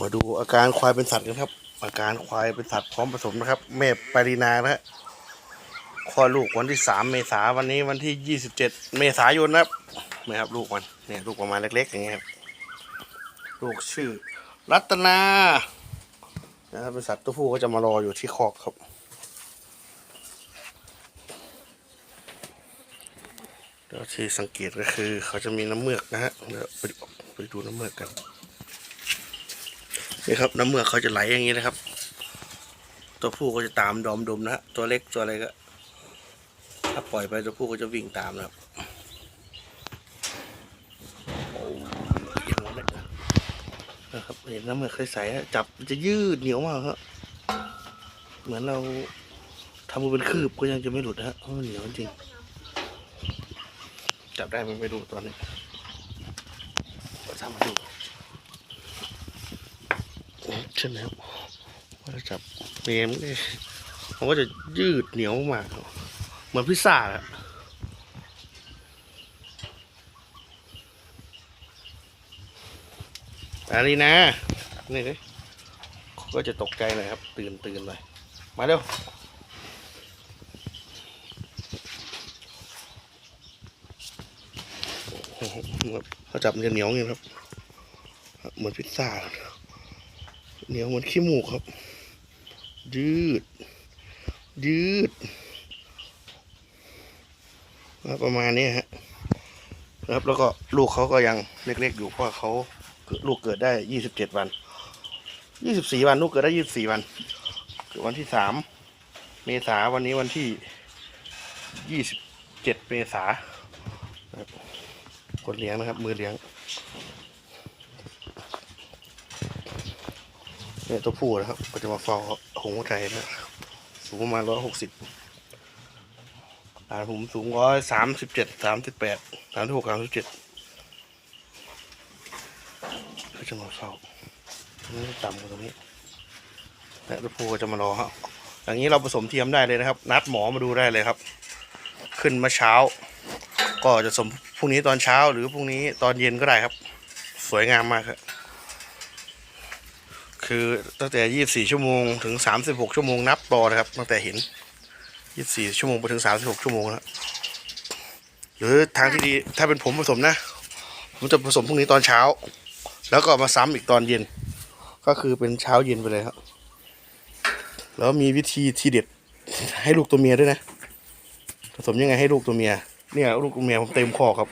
มาดูอาการควายเป็นสัตว์กันครับ อาการควายเป็นสัตว์พร้อมผสมนะครับ แม่ปรินานะฮะคลอดลูกวันที่สามเมษาวันนี้วันที่ยี่สิบเจ็ดเมษายนนะครับนี่ครับ ลูกมันเนี่ยลูกประมาณเล็กๆอย่างเงี้ยครับลูกชื่อ รัตนานะครับเป็นสัตว์ตัวผู้ก็จะมารออยู่ที่คอกครับเดี๋ยวที่สังเกตก็คือเขาจะมีน้ำเมือกนะฮะเดี๋ยวไปดูน้ำเมือกกัน นี่ครับน้ำเมือกเขาจะไหลอย่างนี้นะครับ ตัวผู้ก็จะตามดอมดมนะฮะตัวเล็กตัวอะไรก็ ถ้าปล่อยไปตัวผู้ก็จะวิ่งตามนะครับโอ้ยอย่างนั้นเลยนะครับเห็นน้ำเมือกใสๆจับจะยืดเหนียวมากครับเหมือนเราทำมือเป็นคืบก็ยังจะไม่หลุดนะฮะเพราะเหนียวจริง จับได้มันไปดูตอนนี้ก็ทำมาดู ใช่ไหมครับว่าจะจับเนมนี่มันก็จะยืดเหนียวมาก เหมือนพิซซ่าอะอันนี้นะ นี่เลยก็จะตกใจหน่อยครับ ตื่นตื่นหน่อย มาเร็วเขาจับมันจะเหนียวอย่างนี้ครับ เหมือนพิซซ่า เหนียวเหมือนขี้หมูครับ ยืด ยืดประมาณนี้ฮะนะครับแล้วก็ลูกเขาก็ยังเล็กๆอยู่เพราะเขาลูกเกิดได้ยี่สิบเจ็ดวันยี่สิบสี่วันลูกเกิดได้ยี่สิบสี่วันเกิดวันที่สามเมษาวันนี้วันที่ยี่สิบเจ็ดเมษาคนเลี้ยงนะครับ มือเลี้ยง เนี่ยตัวผู้นะครับ ก็จะมาเฝ้าหงส์ไทยนะสูงประมาณร้อยหกสิบอ่าผมสูงร้อยสามสิบเจ็ดสามสิบแปดสามสิบหกสามสิบเจ็ดก็จะมาเฝ้านี่ต่ำกว่าตรงนี้และตัวผู้ก็จะมารอครับอย่างนี้เราผสมเทียมได้เลยนะครับ นัดหมอมาดูได้เลยครับ ขึ้นมาเช้า ก็จะสมพรุ่งนี้ตอนเช้าหรือพรุ่งนี้ตอนเย็นก็ได้ครับ สวยงามมากครับ คือตั้งแต่ 24 ชั่วโมงถึง 36 ชั่วโมงนับต่อนะครับ ตั้งแต่เห็น 24 ชั่วโมงไปถึง 36 ชั่วโมงแล้วหรือทางที่ดีถ้าเป็นผมผสมนะ ผมจะผสมพรุ่งนี้ตอนเช้า แล้วก็มาซ้ำอีกตอนเย็น ก็คือเป็นเช้าเย็นไปเลยครับ แล้วมีวิธีทีเด็ดให้ลูกตัวเมียด้วยนะ ผสมยังไงให้ลูกตัวเมียเนี่ยลูกตัวเมียผมเต็มคอครับ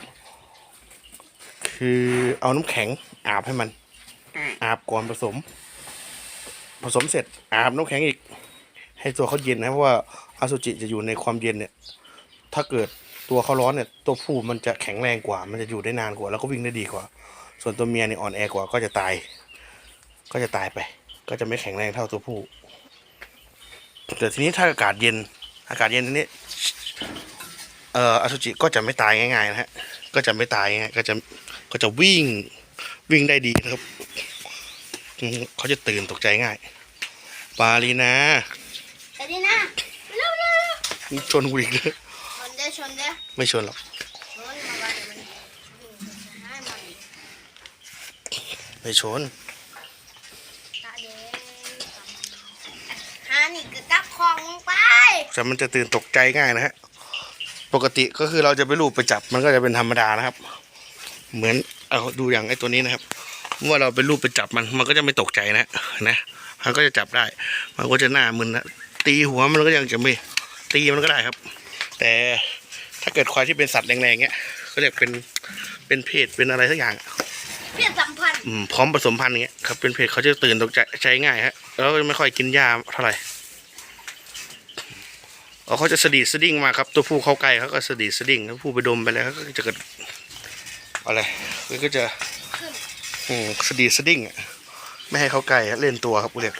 คือเอาน้ำแข็งอาบให้มันอาบก่อนผสม ผสมเสร็จอาบน้ำแข็งอีก ให้ตัวเขาเย็นนะเพราะว่าอสุจิจะอยู่ในความเย็นเนี่ย ถ้าเกิดตัวเขาร้อนเนี่ย ตัวผู้มันจะแข็งแรงกว่า มันจะอยู่ได้นานกว่า แล้วก็วิ่งได้ดีกว่า ส่วนตัวเมียเนี่ยอ่อนแอกว่าก็จะตาย ก็จะตายไป ก็จะไม่แข็งแรงเท่าตัวผู้แต่ทีนี้ถ้าอากาศเย็น อากาศเย็นทีนี้เอ่ออสุจิก็จะไม่ตายง่ายๆนะฮะ ก็จะไม่ตายง่ายก็จะก็จะวิ่งวิ่งได้ดีนะครับ เขาจะตื่นตกใจง่าย ปาลีนาไปดินะเร็วเร็วเร็วชนกูอีกเลยชนเด้อชนเด้อไม่ชนหรอกชนมาบ้านมันให้มันไม่ชนตาเด้ฮานี่ก็จับของลงไปแต่มันจะตื่นตกใจง่ายนะฮะปกติก็คือเราจะไปลูบไปจับมันก็จะเป็นธรรมดานะครับ เหมือนเอาดูอย่างไอ้ตัวนี้นะครับ เมื่อเราไปลูบไปจับมันมันก็จะไม่ตกใจนะนะ มันก็จะจับได้ มันก็จะหน้ามึนนะตีหัวมันก็ยังจะไม่ตีมันก็ได้ครับ แต่ถ้าเกิดควายที่เป็นสัตว์แรงๆเงี้ยก็เรียกเป็นเป็นเพศเป็นอะไรสักอย่างเพียรสัมพันธ์อืมพร้อมผสมพันธุ์อย่างเงี้ยครับเป็นเพศเขาจะตื่นตกใจใจง่ายฮะแล้วก็ไม่ค่อยกินยาเท่าไหร่เอาเขาจะสะดีดสะดิ้งมาครับ ตัวผู้เข้าใกล้เขาก็สะดีดสะดิ้งแล้วผู้ไปดมไปแล้วเขาก็จะเกิดอะไรมันก็จะอืมสะดีดสะดิ้งอะ ไม่ให้เขาใกลฮะเล่นตัวครับกูเรียก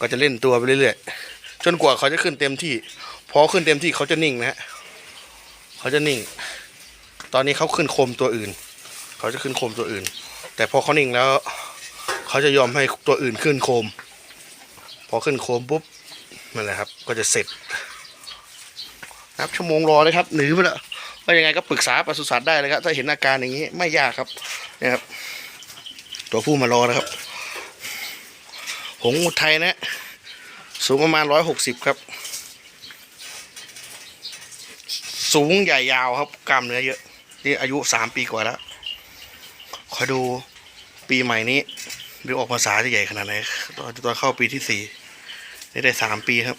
ก็จะเล่นตัวไปเรื่อยๆจนกว่าเขาจะขึ้นเต็มที่พอขึ้นเต็มที่เขาจะนิ่งนะฮะเขาจะนิ่ง ตอนนี้เขาขึ้นโคมตัวอื่น เขาจะขึ้นโคมตัวอื่น แต่พอเขานิ่งแล้ว เขาจะยอมให้ตัวอื่นขึ้นโคม พอขึ้นโคมปุ๊บนั่นแหละครับ ก็จะเสร็จนับชั่วโมงรอเลยครับหนีไปแล้วว่ายังไงก็ปรึกษาปศุสัตว์ได้เลยครับถ้าเห็นอาการอย่างนี้ไม่ยากครับนี่ยครับ ตัวผู้มารอนะครับ หงส์อุทัยนะสูงประมาณร้อยหกสิบครับ สูงใหญ่ยาวครับกล้ามเนื้อเยอะ นี่อายุสามปีกว่าแล้วคอยดูปีใหม่นี้ดี๋ยวออกภาษาจะใหญ่ขนาดไหนตอนตอนเข้าปีที่สี่นี่ได้สามปีครับ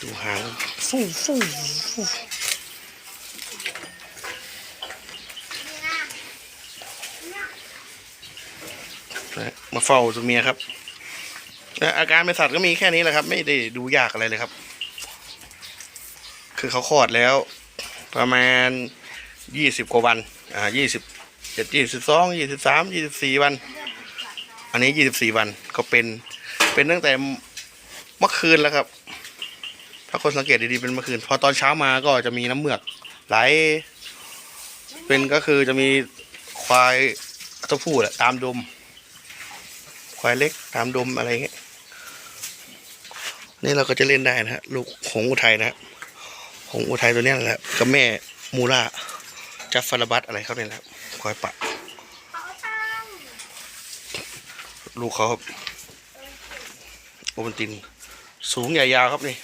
ดูหางฟู่ฟู่ฟู่น มาเฝ้าตัวเมียครับอาการเป็นสัตว์ก็มีแค่นี้แหละครับ ไม่ได้ดูยากอะไรเลยครับ คือเขาคลอดแล้ว ประมาณยี่สิบกว่าวัน อ่ายี่สิบเจ็ดยี่สิบสองยี่สิบสามยี่สิบสี่วัน อันนี้ยี่สิบสี่วันก็เป็น เป็นตั้งแต่เมื่อคืนแล้วครับ ถ้าคนสังเกตดีๆเป็นเมื่อคืน พอตอนเช้ามาก็จะมีน้ำเมือกไหล เป็นก็คือจะมีควายตัวผู้แหละตามดม ควายเล็กตามดมอะไรเงี้ยนี่เราก็จะเล่นได้นะฮะลูกหงอุทัยนะฮะหงอุทัยตัวเนี้ยแหละกับแม่มูล่าจัฟฟารบัตอะไรเขาเนี่ยแหละควายปะเขาลูกเขาครับโอบันติน สูงใหญ่ยาวครับนี่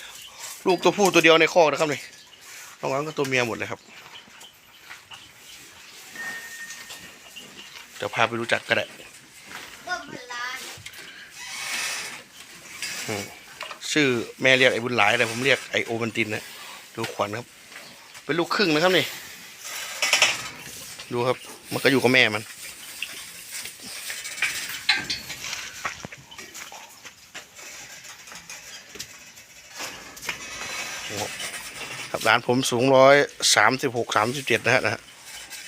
ลูกตัวผู้ตัวเดียวในคอกนะครับนี่น้องอังก็ตัวเมียหมดเลยครับเดี๋ยวพาไปรู้จักก็ได้ ก็พลาน ชื่อแม่เรียกไอ้บุญหลายแต่ผมเรียกไอ้โอบันตินนะดูขวัญครับ เป็นลูกครึ่งนะครับนี่ ดูครับ มันก็อยู่กับแม่มัน ครับร้านผมสูงร้อยสามสิบหกสามสิบเจ็ดนะฮะนะ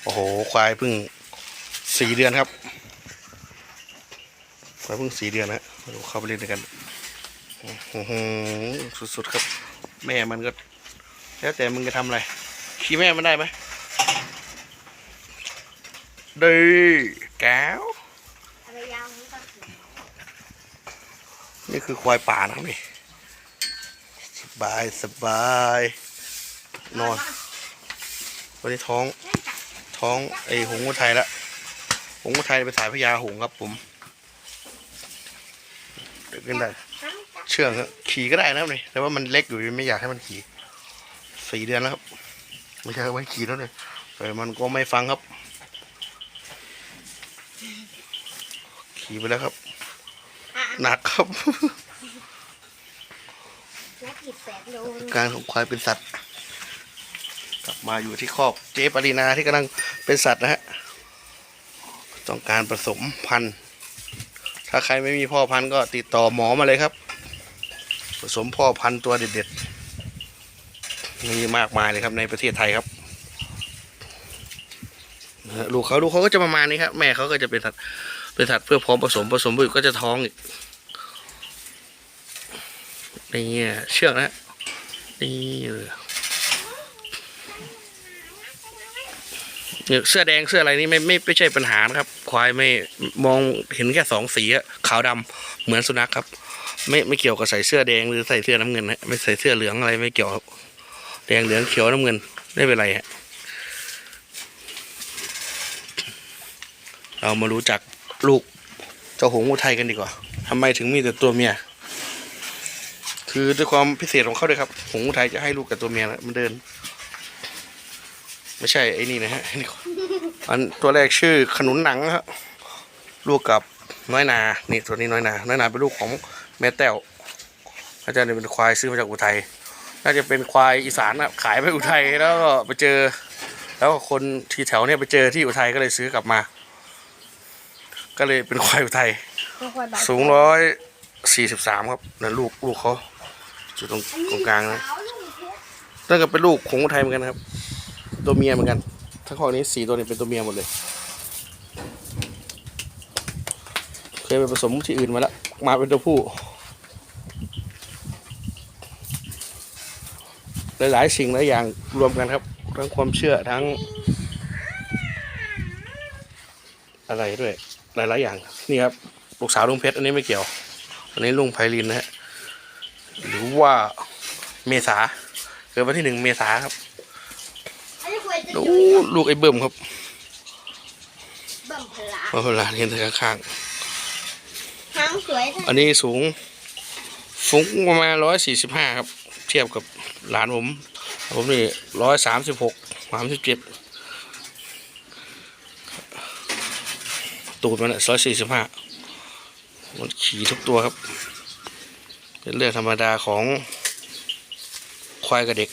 โอ้โห ควายเพิ่งสี่เดือนครับควายเพิ่งสี่เดือนนะฮะมาดูเข้าไปเล่นด้วยกัน สุดๆครับ แม่มันก็แล้วแต่มึงจะทำอะไรขี้แม่มันได้ไหมดีแก้วอะไรยาวนี้ก็คือนี่คือควายป่านะครับนี่สบายสบายนอนวันนี้ท้องท้องไอ้หงส์อุทัยละหงส์อุทัยเป็นสายพญาหงส์ครับผมเดินขึ้นได้ เชื่องครับขี่ก็ได้นะครับนี่แต่ว่ามันเล็กอยู่ไม่อยากให้มันขี่สี่เดือนแล้วครับ ไม่ใช่ว่าให้ขี่แล้วเลยแต่มันก็ไม่ฟังครับ ขี่ไปแล้วครับอะหนักครับแล้วกี่แปดโลการของควายเป็นสัตว์ กลับมาอยู่ที่คอกเจ๊ปรินาที่กำลังเป็นสัตว์นะฮะต้องการผสมพันธุ์ถ้าใครไม่มีพ่อพันธุ์ก็ติดต่อหมอมาเลยครับ ผสมพ่อพันธุ์ตัวเด็ดๆมีมากมายเลยครับในประเทศไทยครับลูกเขาลูกเขาก็จะประมาณนี้ครับ แม่เขาก็จะเป็นสัตว์เป็นสัตว์เพื่อพร้อมผสมผสมไปก็จะท้องอีกนี่เชือกนะนี่เลยเนี่ยเสื้อแดงเสื้ออะไรนี่ไม่ไม่ไม่ใช่ปัญหานะครับ ควายไม่มองเห็นแค่สองสีอะขาวดำเหมือนสุนัขครับ ไม่ไม่เกี่ยวกับใส่เสื้อแดงหรือใส่เสื้อน้ำเงินนะไม่ใส่เสื้อเหลืองอะไรไม่เกี่ยวครับแดงเหลืองเขียวน้ำเงินไม่เป็นไรฮะเรามารู้จักลูกเจ้าหงส์อุทัยกันดีกว่าทำไมถึงมีแต่ตัวเมียคือด้วยความพิเศษของเขาด้วยครับ หงส์อุทัยจะให้ลูกกับตัวเมียนะมันเดิน ไม่ใช่ไอ้นี่นะฮะอันตัวแรกชื่อขนุนหนังครับลูกกับน้อยนา นี่ตัวนี้น้อยนา น้อยนาเป็นลูกของ แม่แต้วอาจารย์เนี่ยเป็นควายซื้อมาจากอุทัยน่าจะเป็นควายอีสานนะขายไปอุทัยแล้วก็ไปเจอ แล้วก็คนที่แถวเนี่ยไปเจอที่อุทัยก็เลยซื้อกลับมา ก็เลยเป็นควายอุทัยสูงร้อยสี่สิบสามครับนั่นลูกลูกเขาอยู่ตรงตรงกลางนะขาวลูกเพชรนั่นก็เป็นลูกของคนไทยเหมือนกันครับ ตัวเมียเหมือนกัน ทั้งข้อนี้สี่ตัวนี้เป็นตัวเมียหมดเลยเคยไปผสมที่อื่นมาแล้วมาเป็นตัวผู้ หลาย ๆ สิ่งหลายอย่างรวมกันครับ ทั้งความเชื่อทั้ง อะไรด้วย หลาย ๆ อย่างนี่ครับลูกสาวลุงเพชรอันนี้ไม่เกี่ยว อันนี้ลุงไพลินนะฮะหรือว่าเมษาเกิดวันที่หนึ่งเมษาครับอันนี้ควรจะดูอยู่ลูกไอ้เบิ่มครับเบิ่มพลามาเวลาเห็นแต่ข้างหางสวยท่านอันนี้สูงสูงประมาณร้อยสี่สิบห้าครับ เทียบกับหลานผมผมนี่ร้อยสามสิบหกสามสิบเจ็ดตูดมันร้อยสี่สิบห้ามันขี่ทุกตัวครับ เป็นเรื่องธรรมดาของควายกับเด็ก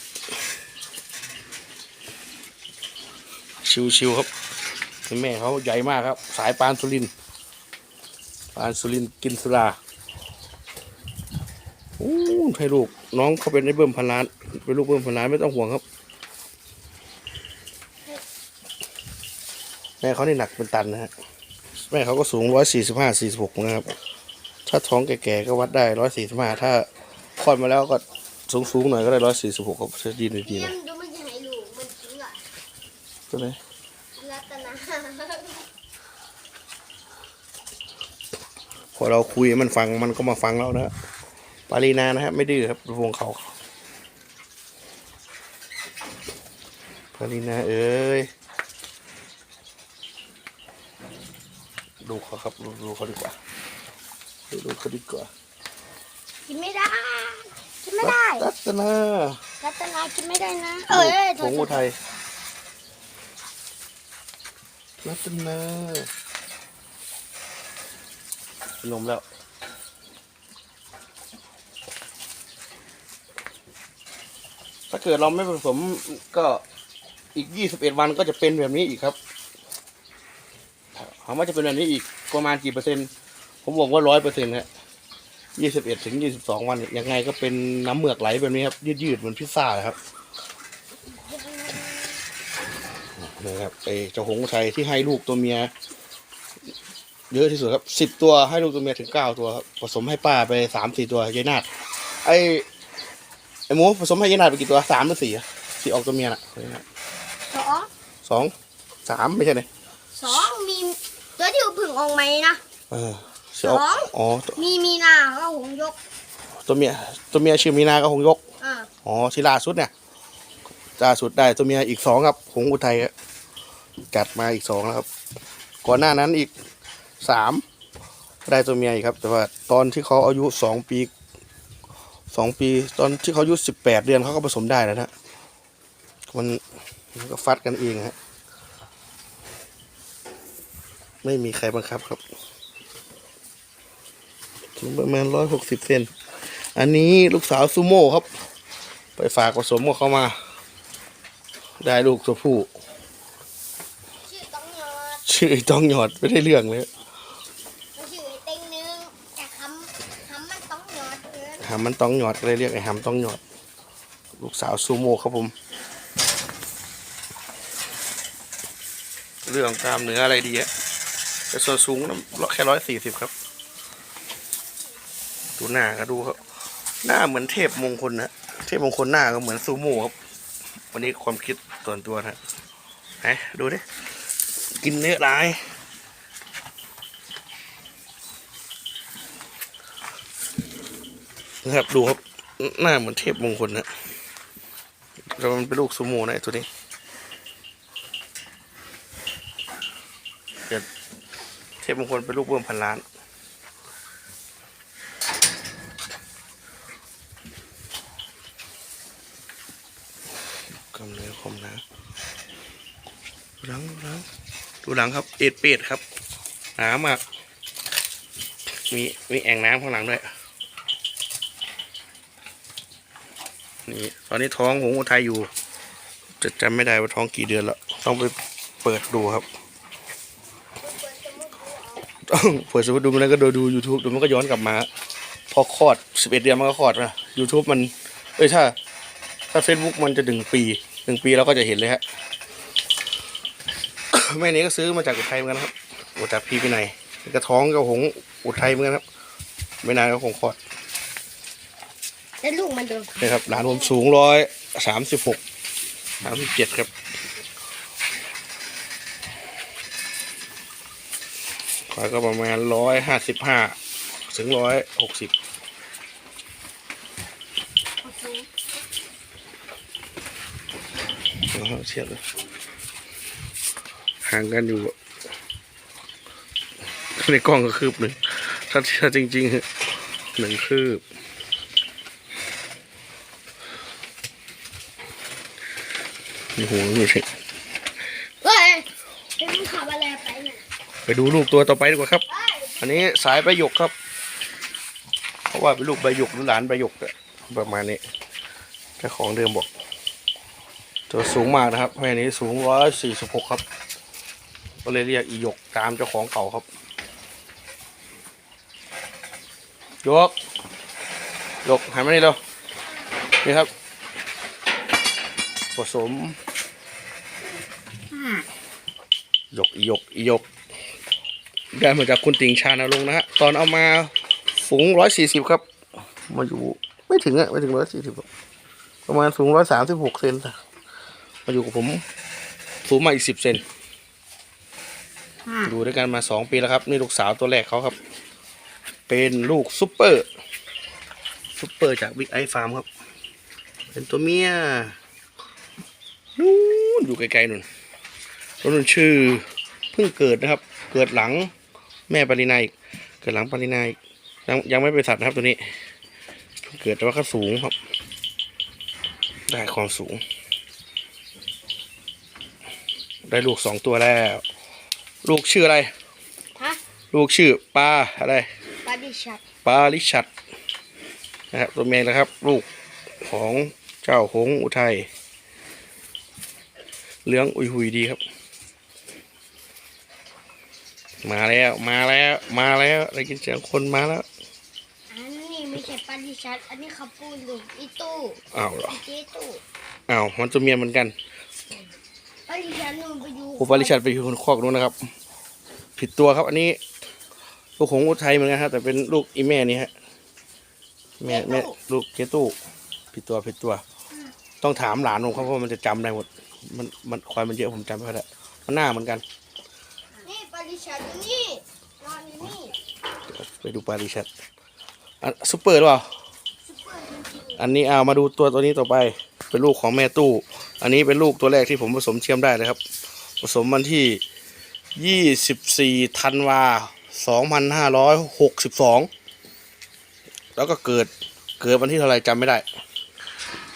ชิวๆครับแม่เขาใหญ่มากครับ สายปานสุรินปานสุรินกินสุรา โอ้ให้ลูกน้องเขาเป็นไอ้เบิ่มพันล้านเป็นลูกเบิ่มพันล้านไม่ต้องห่วงครับแม่เขานี่หนักเป็นตันนะฮะแม่เขาก็สูงร้อยสี่สิบห้าสี่สิบหกนะครับ ถ้าท้องแก่ๆก็วัดได้ร้อยสี่สิบห้าถ้าคลอดมาแล้วก็สูงๆหน่อยก็ได้ร้อยสี่สิบหกครับจะดีดีเยี่ยนะมดูมันจะให้ลูกมันจริงอะตัวไหนรัตนาพอเราคุยให้มันฟังมันก็มาฟังเรานะฮะ ปารีนานะครับ ไม่ดื้อครับวงเขาปารีนาเอ้ยดูเขาครับดูดูเขาดีกว่าดูดูเขาดีกว่ากินไม่ได้กินไม่ได้รัตนารัตนากินไม่ได้นะ เอ้ยผงอุทัยรัตนากินนมแล้ว ถ้าเกิดเราไม่ผสมก็อีกยี่สิบเอ็ดวันก็จะเป็นแบบนี้อีกครับถามว่าจะเป็นแบบนี้อีกประมาณกี่เปอร์เซ็นต์ ผมบอกว่าร้อยเปอร์เซ็นต์ฮะยี่สิบเอ็ดถึงยี่สิบสองวันยังไงก็เป็นน้ำเหมือกไหลแบบนี้ครับ ยืดๆเหมือนพิซซ่าครับนี่ครับไอเจ้าหงส์ไทยที่ให้ลูกตัวเมีย เยอะที่สุดครับสิบตัวให้ลูกตัวเมียถึงเก้าตัวครับผสมให้ป้าไปสามสี่ตัวยายนาดไอ ไอ้หมูผสมให้ยายนาดไปกี่ตัวสามหรือสี่อะสี่ออกตัวเมียน่ะสองสองสามไม่ใช่เลยสองมีตัวที่ผึ่งออกไหมนะเออสี่ออกสองอ๋อตัวมีมีนาก็หงยก ตัวเมียตัวเมียชื่อมีนากับหงยกอ่าอ๋อที่ล่าสุดเนี่ยล่าสุดได้ตัวเมียอีกสองครับหงอุทัยครับกัดมาอีกสองแล้วครับ ก่อนหน้านั้นอีกสามได้ตัวเมียอีกครับ แต่ว่าตอนที่เขาอายุสองปี สองปีตอนที่เขาอายุสิบแปดเดือนเขาก็ผสมได้แล้วนะมันมันก็ฟัดกันเองฮะไม่มีใครบังคับครับสูงประมาณร้อยหกสิบเซนอันนี้ลูกสาวซูโม่ครับ ไปฝากผสมกับเขามา ได้ลูกตัวผู้ชื่อต้องยอด ชื่อต้องหยอดไม่ได้เรื่องเลย มันชื่อไอ้เต็งนึงแต่คำคำมันต้องยอดเกิน หามมันต้องหยอดก็เลยเรียกไอ้หามต้องหยอด ลูกสาวซูโม่ครับผม เรื่องกล้ามเนื้ออะไรดีอะแต่ส่วนสูงน้ำแค่ร้อยสี่สิบครับ ดูหน้าก็ดูครับ หน้าเหมือนเทพมงคลนะเทพมงคลหน้าก็เหมือนซูโม่ครับ วันนี้ความคิดส่วนตัวนะไหนดูดิ กินเนื้อร้าย นะครับดูครับหน้าเหมือนเทพมงคลนะแต่มันเป็นลูกซูโม่นะไอ้ตัวนี้เดี๋ยวเทพมงคลเป็นลูกเบิ่มพันล้านกำเนิดคมนะดูหลังดูหลังดูหลังครับ เอ็ดเป็ดครับหนามากมีมีแอ่งน้ำข้างหลังด้วย นี่ ตอนนี้ท้องหงส์อุทัยอยู่จะจำไม่ได้ว่าท้องกี่เดือนแล้วต้องไปเปิดดูครับต้องเปิดสมมติดูมันแล้วก็ดูดู YouTube ดูมันก็ย้อนกลับมา พอคลอด11เดือนมันก็คลอดนะ YouTube มัน เอ้ยถ้า ถ้า Facebook มันจะหนึ่งปีหนึ่งปีเราก็จะเห็นเลยฮะแม่นี้ก็ซื้อมาจากอุทัยเหมือนกันครับ มาจากพี่พี่ไหนกระท้องกับหงส์อุทัยเหมือนกันครับ ไม่นานก็คงคลอด แล้วลูกมันโดนนี่ครับหลานผมสูงร้อยสามสิบหกสามสิบเจ็ดครับขวาก็ประมาณร้อยห้าสิบห้าถึงร้อยหกสิบเทียบเลยห่างกันอยู่ในกล้องก็คืบหนึ่งถ้าถ้าถ้าจริง ๆ หนึ่งคืบ โอ้โหดูสิเฮ้ยเป็นมึงขับอะไรไปเนี่ยไปดูลูกตัวต่อไปดีกว่าครับเฮ้ยอันนี้สายใบหยกครับ เพราะว่าเป็นลูกใบหยกหรือหลานใบหยกอะประมาณนี้เจ้าของเดิมบอก ตัวสูงมากนะครับแม่นี้สูงร้อยสี่สิบหกครับ ก็เลยเรียกอีหยกตามเจ้าของเก่าครับยกยกหันมานี่เร็วนี่ครับ ผสมห ยกอีหยกอีหยกได้มาจากคุณติงชานาลงค์นะฮะ ตอนเอามาสูงร้อยสี่สิบครับ มาอยู่ไม่ถึงอะไม่ถึงร้อยสี่สิบประมาณสูงร้อยสามสิบหกเซนอะมาอยู่กับผมสูงมาอีกสิบเซนอยู่ด้วยกันมาสองปีแล้วครับ นี่ลูกสาวตัวแรกเขาครับ เป็นลูกซุปเปอร์ซุปเปอร์จากบิ๊กไอฟาร์มครับ เป็นตัวเมียนู่นอยู่ไกลๆนู่น ตัวนู้นชื่อเพิ่งเกิดนะครับ เกิดหลังแม่ปรินาอีกเกิดหลังปรินาอีกยังยังไม่เป็นสัตว์นะครับตัวนี้เพิ่งเกิดแต่ว่าเขาสูงครับ ได้ความสูง ได้ลูกสองตัวแล้ว ลูกชื่ออะไรฮะลูกชื่อปลาอะไรปาดิชัดปลาลิชัดนะครับตัวเมียนะครับ ลูกของเจ้าหงส์อุทัยเลี้ยงอุยหุยดีครับ มาแล้วมาแล้วมาแล้วได้ยินเสียงคนมาแล้ว อันนี้ไม่ใช่ปาดิชัดอันนี้เขาพูดลูกอีตู้อ้าวเหรออีเจตู้อ้าวมันตัวเมียเหมือนกันปาดิชัดนู่นไปอยู่โอ้ปลาลิชัดไปอยู่คนคอกนู้นนะครับ ผิดตัวครับอันนี้ลูกของอุทัยเหมือนกันฮะแต่เป็นลูกอีแม่นี่ฮะแม่แม่ลูกเจตู้ผิดตัวผิดตัว ต้องถามหลานผมครับเพราะมันจะจำได้หมด มันมันควายมันเยอะผมจำไม่ค่อยได้มันหน้าเหมือนกัน นี่ปาดิชัดอยู่นี่นอนอยู่นี่ไปดูปลาลิชัดอันซุปเปอร์หรือเปล่า ซุปเปอร์จริงอันนี้เอามาดูตัวตัวนี้ต่อไป เป็นลูกของแม่ตู้ อันนี้เป็นลูกตัวแรกที่ผมผสมเทียมได้เลยครับ ผสมวันที่ยี่สิบสี่ธันวาสองพันห้าร้อยหกสิบสองแล้วก็เกิดเกิดวันที่เท่าไหรจำไม่ได้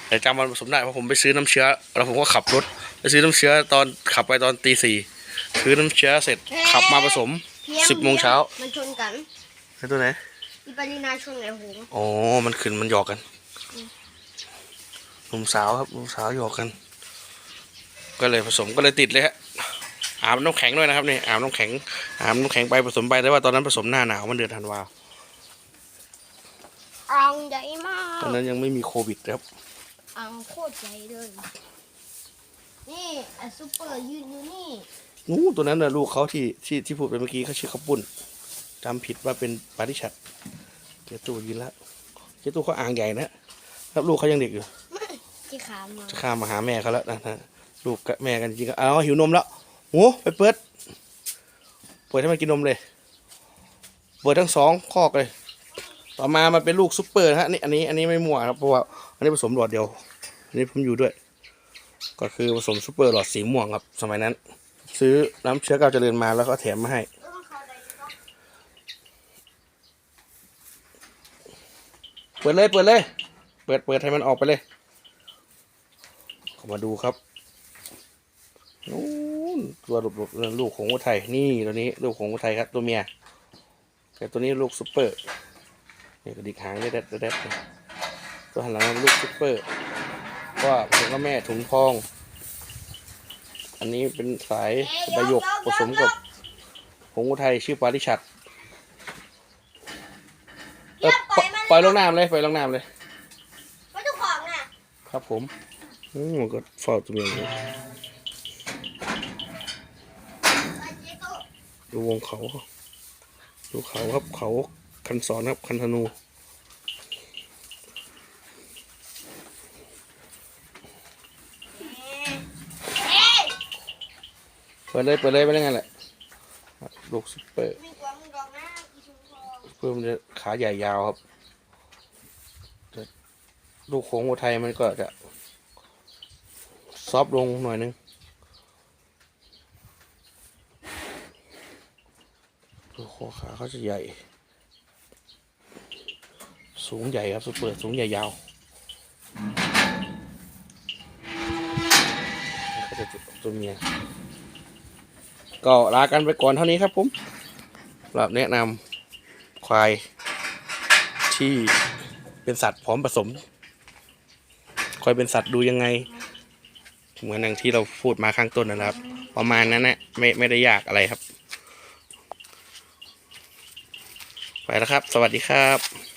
แต่จำวันผสมได้เพราะผมไปซื้อน้ำเชื้อ แล้วผมก็ขับรถ ไปซื้อน้ำเชื้อตอนขับไปตอนตีสี่ ซื้อน้ำเชื้อเสร็จขับมาผสมๆเพี้ยสิบโมงเช้า มันชนกันไอ้ตัวไหนอีปารินาชนไอ้หงส์อ๋อ มันขึ้นมันหยอกกันหนุ่มสาวครับหนุ่มสาวหยอกกัน ก็เลยผสมก็เลยติดเลยฮะอาบน้ำแข็งด้วยนะครับนี่อาบน้ำแข็งอาบน้ำแข็งไปผสมไปแต่ว่าตอนนั้นผสมหน้าหนาวมันเดือนธันวาอ่างใหญ่มากตอนนั้นยังไม่มีโควิดครับอ่างโคตรใหญ่เลยนี่ไอ้ซุปเปอร์ยืนอยู่นี่ นู้นตัวนั้นน่ะลูกเขาที่ที่ที่พูดไปเมื่อกี้เขาชื่อข้าวปุ้นจำผิดว่าเป็นปาริชัดเจ้าตู้ยินแล้วเจ้าตู้เขาอ่างใหญ่นะครับลูกเขายังเด็กอยู่ที่ขามาจะข้ามมาหาแม่เขาแล้วนะนะลูกกับแม่กันจริงๆก็เอาหิวนมแล้วโหไปเปิด เปิดให้มันกินนมเลย เปิดทั้งสองคอกเลย ต่อมามันเป็นลูกซุปเปอร์นะฮะนี่อันนี้อันนี้ไม่มั่วครับเพราะว่าอันนี้ผสมหลอดเดียวอันนี้ผมอยู่ด้วย ก็คือผสมซุปเปอร์หลอดสีม่วงครับ สมัยนั้น ซื้อน้ำเชื้อกาวเจริญมาแล้วก็แถมมาให้เปิดเลยเปิดเลย เปิดเปิดให้มันออกไปเลยขามาดูครับนู้นตัวลูกลูกลูกของอุทัยนี่ตัวนี้ลูกของอุทัยครับตัวเมียแต่ตัวนี้ลูกซุปเปอร์นี่กระดิกหางได้แดดแดดเลยตัวหันหลังลูกซุปเปอร์ว่าผมกับแม่ถุงทอง อันนี้เป็นสายใบหยกผสมกับของอุทัยชื่อปาริชัดเออปล่อยปล่อยลงน้ำเลยปล่อยลงน้ำเลย ไม่ต้องของน่ะครับผมอืมก็เฝ้าตัวเมียอยู่ไอ้เจ๊ตู้ดูวงเขาครับดูเขาครับเขาคันสอนครับคันธนู เอ้ย เปิดเลยเปิดเลยไปได้ไงแหละลูกซุปเปอร์มีกวางดอกนะอีชุมเพื่อมันจะขาใหญ่ยาวครับลูกของโอไทยมันก็จะซอฟลงหน่อยนึงดูคอขาเขาจะใหญ่ สูงใหญ่ครับซุปเปอร์สูงใหญ่ยาวแล้วก็จะตัวเมีย ก็ลากันไปก่อนเท่านี้ครับผมเราแนะนำควายที่เป็นสัตว์พร้อมผสม ควายเป็นสัตว์ดูยังไง เหมือนอย่างที่เราพูดมาข้างต้นนะครับ ประมาณนั้นนะไม่ไม่ได้ยากอะไรครับ ไปแล้วครับ สวัสดีครับ